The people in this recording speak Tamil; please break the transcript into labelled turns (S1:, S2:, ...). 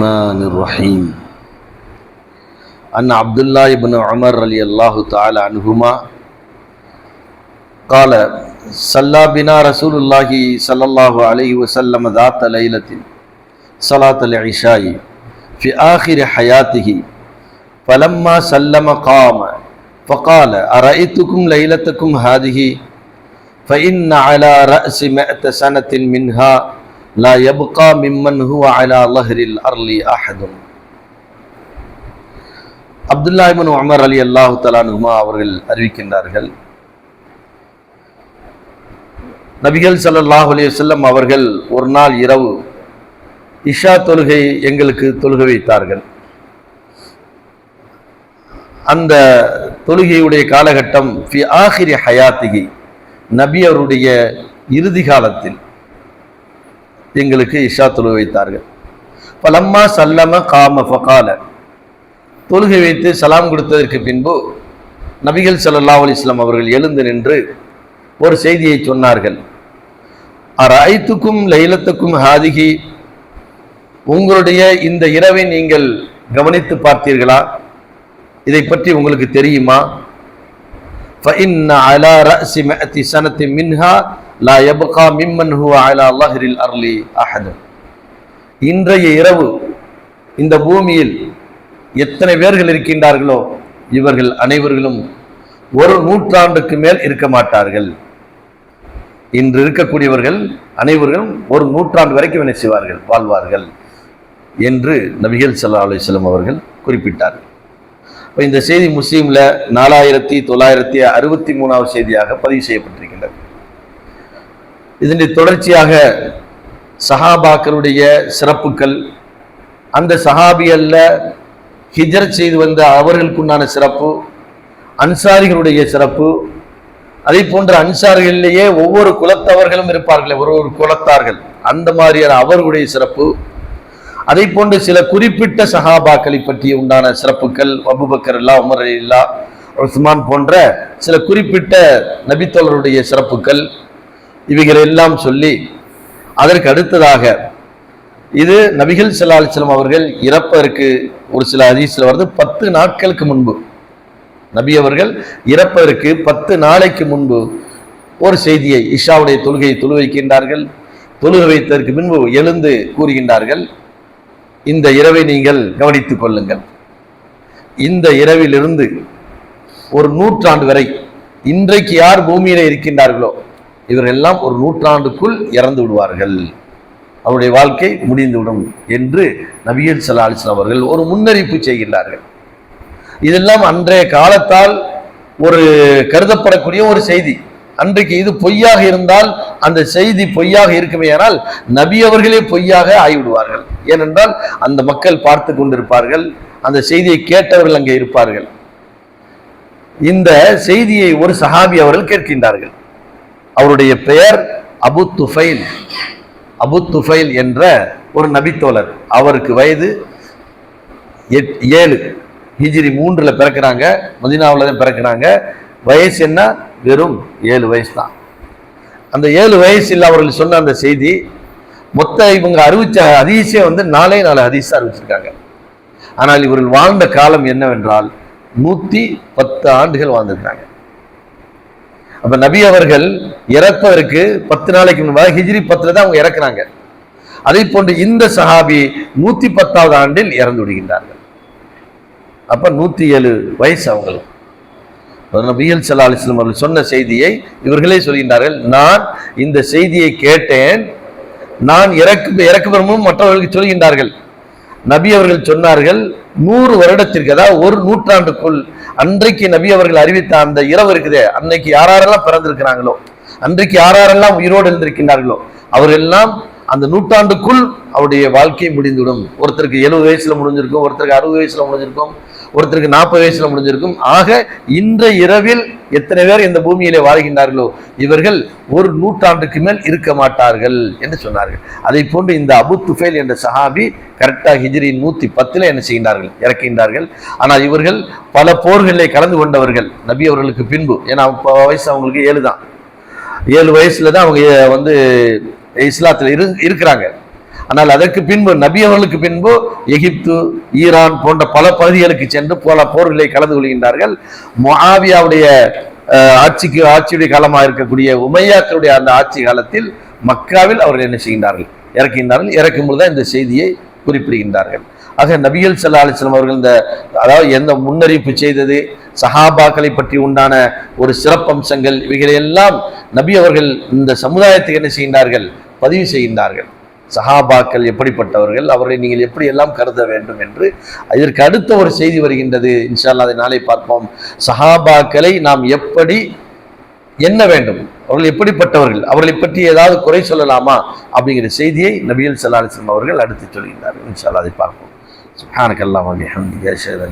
S1: الرحمن الرحيم. أن عبد الله بن عمر رضي الله تعالى عنهما قال صلى بنا رسول الله صلى الله عليه وسلم ذات ليلة صلاة العشاء في آخر حياته فلما سلم قام فقال أرأيتكم ليلتكم هذه؟ فإن على رأس مئة سنة منها லா யபுகா மிம்மன் ஹுவ அலா லஹரில் அர்லி அஹதும் அப்துல்லாஹிமன் உமர் அலி அல்லாஹு தலானுமா அவர்கள் அறிவிக்கின்றார்கள் நபிகள் சல்லாஹ் அலி வல்லம் அவர்கள் ஒரு நாள் இரவு இஷா தொழுகை எங்களுக்கு தொழுக வைத்தார்கள் அந்த தொழுகையுடைய காலகட்டம் ஃபி ஆஹிரி ஹயாத்திகி நபி அவருடைய இறுதி காலத்தில் எங்களுக்கு இஷா தொழுக வைத்தார்கள். பலம்மா சல்லம காம ஃபகால. தொழுகை வைத்து சலாம் கொடுத்ததற்கு பின்பு நபிகள் சல்லா அலிஸ்லாம் அவர்கள் எழுந்து நின்று ஒரு செய்தியை சொன்னார்கள். அரைத்துக்கும் லைலத்துக்கும் ஹாதிகி உங்களுடைய இந்த இரவை நீங்கள் கவனித்து பார்த்தீர்களா? இதை பற்றி உங்களுக்கு தெரியுமா? ஃபஇன் அலா ரசி மஅதி சனத்தி மின்ஹா லா எபகா மிம்மன் ஹூ அலா அல்லாஹிரில் இன்றைய இரவு இந்த பூமியில் எத்தனை பேர்கள் இருக்கின்றார்களோ இவர்கள் அனைவர்களும் ஒரு நூற்றாண்டுக்கு மேல் இருக்க மாட்டார்கள். இன்று இருக்கக்கூடியவர்கள் அனைவர்களும் ஒரு நூற்றாண்டு வரைக்கும் என்ன செய்வார்கள்? வாழ்வார்கள் என்று நபிகள் சல்லா அலுவலம் அவர்கள் குறிப்பிட்டார்கள். இப்போ இந்த செய்தி முஸ்லீமில் நாலாயிரத்தி தொள்ளாயிரத்தி அறுபத்தி மூணாவது செய்தியாக பதிவு செய்யப்பட்டது இதனுடைய தொடர்ச்சியாக சஹாபாக்களுடைய சிறப்புகள் அந்த சஹாபியல்ல ஹிஜர் செய்து வந்த அவர்களுக்குண்டான சிறப்பு அன்சாரிகளுடைய சிறப்பு. அதே போன்ற அன்சாரிகளிலேயே ஒவ்வொரு குலத்தவர்களும் இருப்பார்களே ஒரு ஒரு குலத்தார்கள். அந்த மாதிரியான அவர்களுடைய சிறப்பு. அதை போன்று சில குறிப்பிட்ட சஹாபாக்களை பற்றி உண்டான சிறப்புகள் அபுபக்கர் இல்லா உமர் இல்லா உஸ்மான் போன்ற சில குறிப்பிட்ட நபித்தோழருடைய சிறப்புகள். இவைகளெல்லாம் சொல்லி அதற்கு அடுத்ததாக இது நபிகள் ஸல்லல்லாஹு அலைஹி அவர்கள் இறப்பதற்கு ஒரு சில அதிசயம் வருது பத்து நாட்களுக்கு முன்பு. நபி அவர்கள் இறப்பதற்கு பத்து நாளைக்கு முன்பு ஒரு செய்தியை இஷாவுடைய தொழுகையை தொழு வைக்கின்றார்கள். தொழுக வைத்ததற்கு முன்பு எழுந்து கூறுகின்றார்கள் இந்த இரவை நீங்கள் கவனித்துக் கொள்ளுங்கள். இந்த இரவிலிருந்து ஒரு நூற்றாண்டு வரை இன்றைக்கு யார் பூமியில இருக்கின்றார்களோ இவர்கள் ஒரு நூற்றாண்டுக்குள் இறந்து விடுவார்கள். அவருடைய வாழ்க்கை முடிந்துவிடும் என்று நபியல் சல்லா அலிஸ்லாம் அவர்கள் ஒரு முன்னறிப்பு செய்கின்றார்கள். இதெல்லாம் அன்றைய காலத்தால் ஒரு கருதப்படக்கூடிய ஒரு செய்தி. அன்றைக்கு இது பொய்யாக இருந்தால் அந்த செய்தி பொய்யாக இருக்குமே நபி அவர்களே பொய்யாக ஆகிவிடுவார்கள். ஏனென்றால் அந்த மக்கள் பார்த்து கொண்டிருப்பார்கள் அந்த செய்தியை கேட்டவர்கள் அங்கே இருப்பார்கள். இந்த செய்தியை ஒரு சஹாபி அவர்கள் கேட்கின்றார்கள். அவருடைய பெயர் அபு துஃபைல். அபு துஃபைல் என்ற ஒரு நபித்தோழர். அவருக்கு வயது எட் ஏழு. ஹிஜ்ரி மூன்றில் பிறக்கிறாங்க மதினாவில் தான் பிறக்கிறாங்க. வயசு என்ன? வெறும் ஏழு வயசு தான். அந்த ஏழு வயசில் அவர்கள் சொன்ன அந்த செய்தி மொத்த இவங்க அறிவிச்ச ஹதீஸே வந்து நாலே நாலு ஹதீஸ் அறிவிச்சிருக்காங்க. ஆனால் இவர்கள் வாழ்ந்த காலம் என்னவென்றால் நூற்றி பத்து ஆண்டுகள் வாழ்ந்திருக்காங்க அப்ப நபி அவர்கள் இறப்பதற்கு பத்து நாளைக்கு முன்பாக ஹிஜ்ரி பத்துல தான் அவங்க இறக்குறாங்க அதே போன்று இந்த சஹாபி நூத்தி பத்தாவது ஆண்டில் இறந்து விடுகின்றார்கள். அப்ப நூத்தி ஏழு வயசு அவங்களும் நபியல் சல்லா அலிஸ்லம் அவர்கள் சொன்ன செய்தியை இவர்களே சொல்கின்றார்கள் நான் இந்த செய்தியை கேட்டேன். நான் இறக்கு இறக்குபெறமும் மற்றவர்களுக்கு சொல்கின்றார்கள். நபி அவர்கள் சொன்னார்கள் நூறு வருடத்திற்கு அதாவது ஒரு நூற்றாண்டுக்குள் அன்றைக்கு நபி அவர்கள் அறிவித்த அந்த இரவு இருக்குதே அன்னைக்கு யாரெல்லாம் பிறந்திருக்கிறாங்களோ அன்றைக்கு யாரெல்லாம் உயிரோடு இருந்திருக்கின்றார்களோ அவரெல்லாம் அந்த நூற்றாண்டுக்குள் அவருடைய வாழ்க்கை முடிந்துவிடும். ஒருத்தருக்கு எழுபது வயசுல முடிஞ்சிருக்கும் ஒருத்தருக்கு அறுபது வயசுல முடிஞ்சிருக்கும். ஒருத்தருக்கு நாற்பது வயசுல முடிஞ்சிருக்கும். ஆக இன்ற இரவில் எத்தனை பேர் இந்த பூமியிலே வாழ்கின்றார்களோ இவர்கள் ஒரு நூற்றாண்டுக்கு மேல் இருக்க மாட்டார்கள் என்று சொன்னார்கள். அதை போன்று இந்த அபு துஃபேல் என்ற சஹாபி கரெக்டாக ஹிஜ்ரியின் நூத்தி பத்துல என்ன செய்கின்றார்கள்? இறக்கின்றார்கள். ஆனால் இவர்கள் பல போர்களில் கலந்து கொண்டவர்கள். நபி அவர்களுக்கு பின்பு ஏன்னா வயசு அவங்களுக்கு ஏழு தான் ஏழு வயசுல தான் அவங்க வந்து இஸ்லாத்தில் இரு இருக்கிறாங்க. ஆனால் அதற்கு பின்பு நபி அவர்களுக்கு பின்பு எகிப்து ஈரான் போன்ற பல பகுதிகளுக்கு சென்று பல போர்களை கலந்து கொள்கின்றார்கள். மொஹாவியாவுடைய ஆட்சிக்கு ஆட்சியுடைய காலமாக இருக்கக்கூடிய உமையாக்களுடைய அந்த ஆட்சி காலத்தில் மக்காவில் அவர்கள் என்ன செய்கின்றார்கள்? இறக்கின்றார்கள். இறக்கும் பொழுது இந்த செய்தியை குறிப்பிடுகின்றார்கள். ஆக நபிகள் சல்லா அலிஸ்லாம் அவர்கள் இந்த அதாவது எந்த முன்னறிவிப்பு செய்தது சஹாபாக்களை பற்றி உண்டான ஒரு சிறப்பம்சங்கள் இவைகளையெல்லாம் நபி அவர்கள் இந்த சமுதாயத்துக்கு என்ன செய்கின்றார்கள்? பதிவு செய்கின்றார்கள். சஹாபாக்கள் எப்படிப்பட்டவர்கள் அவர்களை நீங்கள் எப்படி எல்லாம் கருத வேண்டும் என்று இதற்கு அடுத்த ஒரு செய்தி வருகின்றது. இன்ஷால்லா அதை நாளை பார்ப்போம். சஹாபாக்களை நாம் எப்படி என்ன வேண்டும்? அவர்கள் எப்படிப்பட்டவர்கள்? அவர்களை பற்றி ஏதாவது குறை சொல்லலாமா? அப்படிங்கிற செய்தியை நபியல் சல்லாஹம் அவர்கள் அடுத்து சொல்கின்றார்கள். இன்ஷால்லா அதை பார்ப்போம். சுப்ஹானக்கல்லாஹு வபிஹம்திஹி